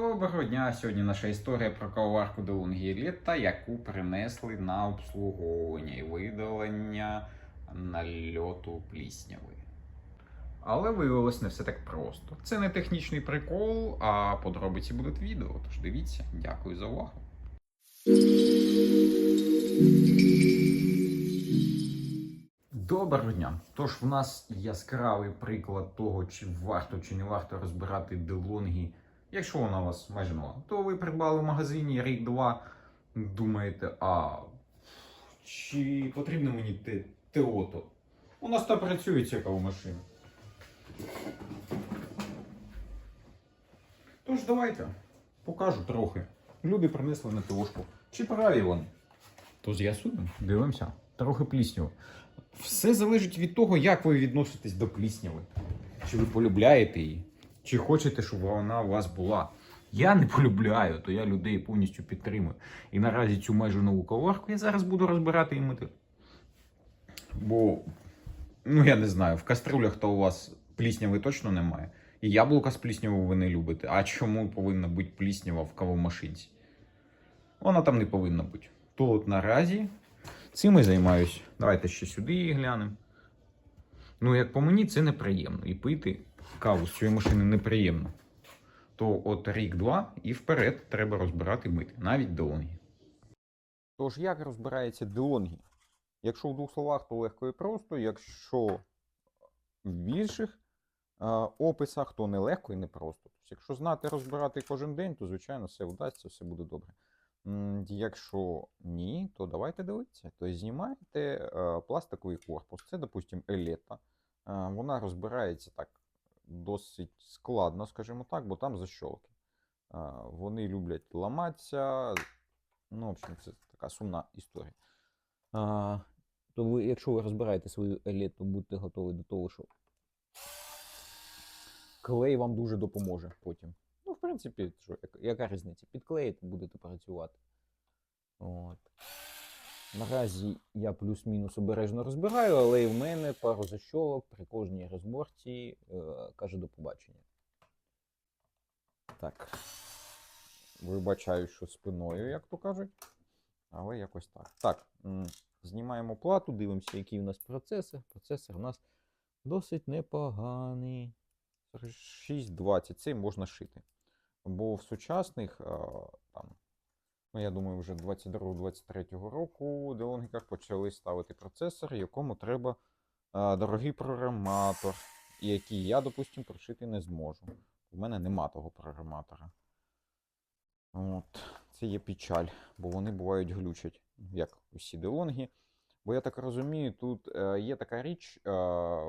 Доброго дня! Сьогодні наша історія про кавоварку Elite, яку принесли на обслуговування і видалення нальоту плісняви. Але виявилось не все так просто. Це не технічний прикол, а подробиці будуть відео. Тож дивіться, дякую за увагу. Доброго дня. Тож в нас яскравий приклад того, чи варто чи не варто розбирати DeLonghi Якщо вона у вас майже нова, то ви придбали в магазині рік-два, думаєте, а чи потрібно мені те, теото? У нас та працює ця кавомашина. Тож давайте покажу трохи. Люди принесли на ТОшку. Чи праві вони? То з'ясуємо. Дивимося. Трохи плісняву. Все залежить від того, як ви відноситесь до плісняви. Чи ви полюбляєте її? Чи хочете, щоб вона у вас була? Я не полюбляю, то я людей повністю підтримую. І наразі цю майже нову коварку я зараз буду розбирати і мити. Бо, ну я не знаю, в каструлях то у вас плісняви точно немає. І яблука з пліснявою ви не любите. А чому повинна бути пліснява в кавомашинці? Вона там не повинна бути. То от наразі цим і займаюсь. Давайте ще сюди її глянемо. Ну, як по мені, це неприємно. І пити каву з цієї машини неприємно. То от рік-два і вперед треба розбирати мити, навіть делонгі. Тож, як розбирається делонгі? Якщо в двох словах, то легко і просто. Якщо в більших е, описах, то не легко і не просто. Тобто, якщо знати розбирати кожен день, то звичайно все вдасться, все буде добре. Якщо ні, то давайте дивитися. Тобто знімаєте е, пластиковий корпус. Це, допустимо, елета. Вона розбирається так досить складно, скажімо так, бо там защолки. Вони люблять ламатися. Ну, в общем, це така сумна історія. А, то ви, якщо ви розбираєте свою еліту, будьте готові до того, що клей вам дуже допоможе потім. Ну, в принципі, що, яка, різниця? Підклеїте, будете працювати. От. Наразі я плюс-мінус обережно розбираю, але і в мене пару защолок при кожній розборці е, каже до побачення. Так. Вибачаю, що спиною, як то кажуть. Але якось так. Так, знімаємо плату, дивимося, Який у нас процесор? Процесор у нас досить непоганий. 620, цей можна шити. Бо в сучасних, а, там, ну я думаю, вже 22-23 року делонгіках почали ставити процесор, якому треба а, дорогий програматор, який я, допустимо, прошити не зможу. У мене нема того програматора. От. Це є печаль, бо вони бувають глючать, як усі делонги. Бо я так розумію, тут е, є така річ е,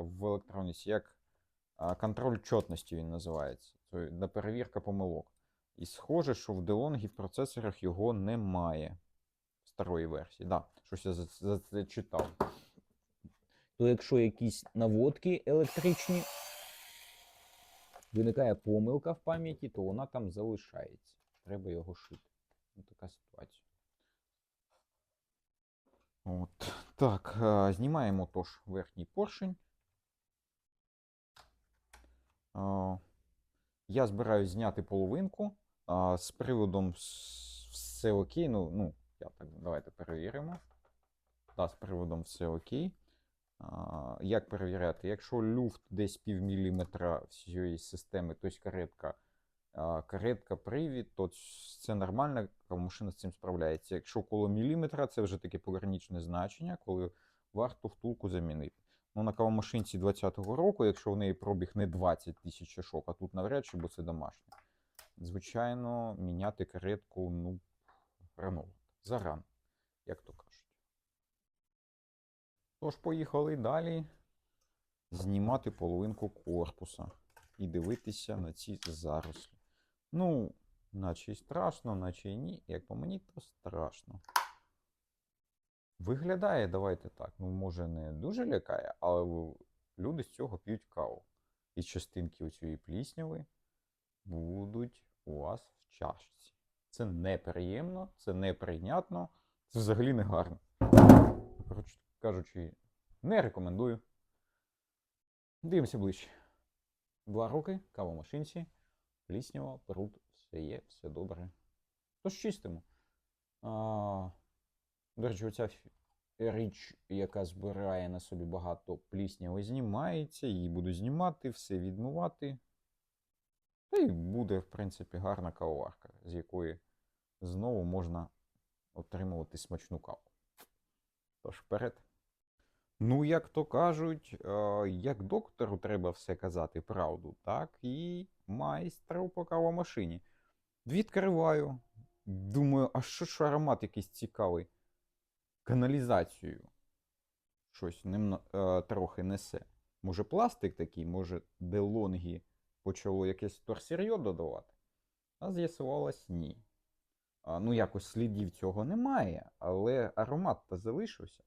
в електроніці, як а, контроль чотності він називається. Це перевірка помилок. І схоже, що в DeLonghi в процесорах його немає. Старої версії. Да, щось я за- це читав. то якщо якісь наводки електричні, виникає помилка в пам'яті, то вона там залишається. Треба його шити. Ось така ситуація. От. Так, а, знімаємо тож верхній поршень. А, Я збираюсь зняти половинку. А, З приводом все окей. Ну, ну, я так, давайте перевіримо. Так, з приводом все окей. А, Як перевіряти? Якщо люфт десь пів міліметра всієї системи, тобто каретка, каретка, привід, то це нормально, машина з цим справляється. Якщо коло міліметра, це вже таке пограничне значення, коли варто втулку замінити. Ну, на кавомашинці 20-го року, якщо в неї пробіг не 20 тисяч шок, а тут навряд чи, бо це домашнє. Звичайно, міняти каретку, ну, рано. Зарано, як то кажуть. Тож, поїхали далі знімати половинку корпуса і дивитися на ці зарослі. Ну, наче й страшно, наче й ні. Як по мені, то страшно. Виглядає, давайте так. Ну, може, не дуже лякає, але люди з цього п'ють каву. І частинки оцієї плісняви будуть у вас в чашці. Це неприємно, це неприйнятно, це взагалі не гарно. Коротше кажучи, не рекомендую. Дивимося ближче. Два роки, кава машинці, пліснява, пруд, все все є, все добре. Тож чистимо. А, до речі, оця річ, яка збирає на собі багато плісняви, знімається, її буду знімати, все відмивати. Та й буде, в принципі, гарна кавоварка, з якої знову можна отримувати смачну каву. Тож вперед. Ну, як то кажуть, е, як доктору треба все казати правду, так і майстру по кавомашині. Відкриваю. Думаю, а що ж аромат якийсь цікавий? Каналізацію. Щось нем, е, трохи несе. Може, пластик такий, може, делонгі почало якесь торсір'йо додавати? А з'ясувалось ні. А, ну, якось слідів цього немає, але аромат та залишився.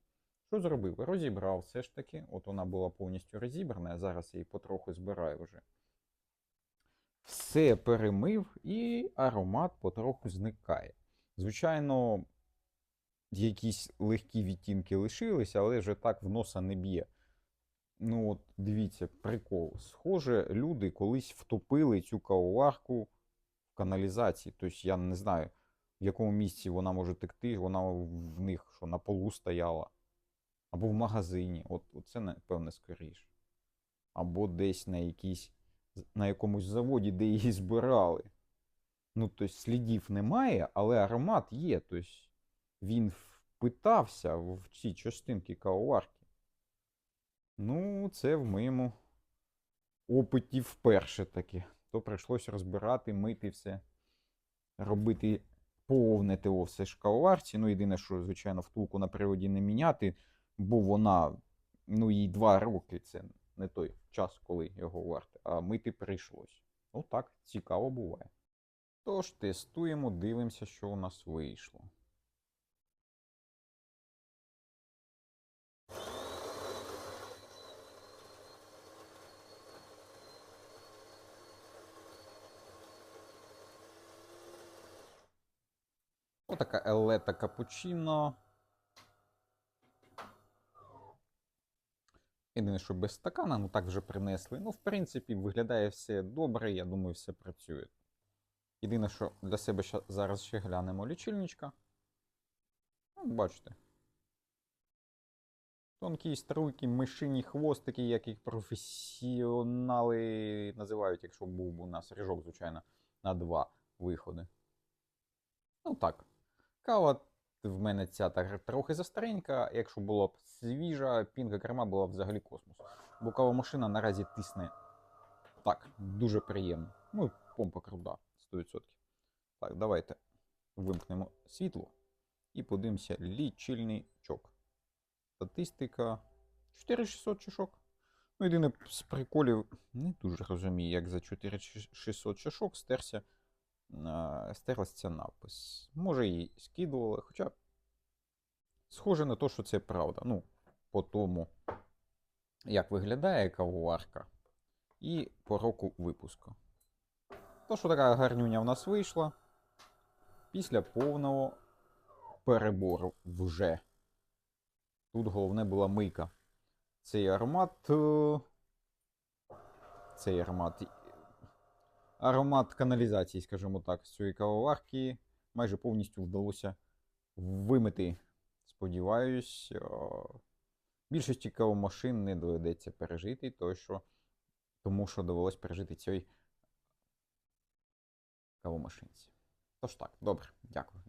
Що зробив? Розібрав все ж таки. От вона була повністю розібрана, а зараз я її потроху збираю вже. Все перемив і аромат потроху зникає. Звичайно, якісь легкі відтінки лишилися, але вже так в носа не б'є. Ну, от дивіться, прикол. Схоже, люди колись втопили цю кавоварку в каналізації. Тобто я не знаю, в якому місці вона може текти, вона в них що на полу стояла. Або в магазині. От, це, напевне, скоріше. Або десь на якійсь, на якомусь заводі, де її збирали. Ну, тобто слідів немає, але аромат є. Тобто він впитався в ці частинки кавоварки. Ну, це в моєму опиті вперше таки. То прийшлось розбирати, мити все, робити повне ТО все в. Ну, єдине, що, звичайно, втулку на приводі не міняти, бо вона, ну, їй два роки це не той час, коли його варти, а мити прийшлось. Отак, цікаво буває. Тож тестуємо, дивимося, що у нас вийшло. Отака елета капучино. Єдине, що без стакана, ну так вже принесли. Ну, в принципі, виглядає все добре, я думаю, все працює. Єдине, що для себе ща- зараз ще глянемо лічильничка. Ну, бачите. Тонкі струйки, мишині хвостики, як їх професіонали називають, якщо був у нас ріжок, звичайно, на два виходи. Ну так. Кава в мене ця так трохи застаренька. Якщо була б свіжа, пінка керма була б взагалі космос. Бо кавомашина наразі тисне так, дуже приємно. Ну помпа крута, 100%. Так, давайте вимкнемо світло і подивимося лічильничок. Статистика 4600 чашок. Ну, єдине з приколів, не дуже розумію, як за 4600 чашок стерся стерлась ця напис. Може, її скидували, хоча схоже на те, що це правда. Ну, по тому, як виглядає кавоварка, і по року випуску. То, що така гарнюня в нас вийшла після повного перебору вже. Тут головне була мийка. Цей аромат. е, Цей аромат аромат каналізації, скажімо так, з цієї кавоварки майже повністю вдалося вимити. Сподіваюсь, о, більшості кавомашин не доведеться пережити, то що, тому що довелось пережити цій кавомашинці. Тож так, добре, дякую.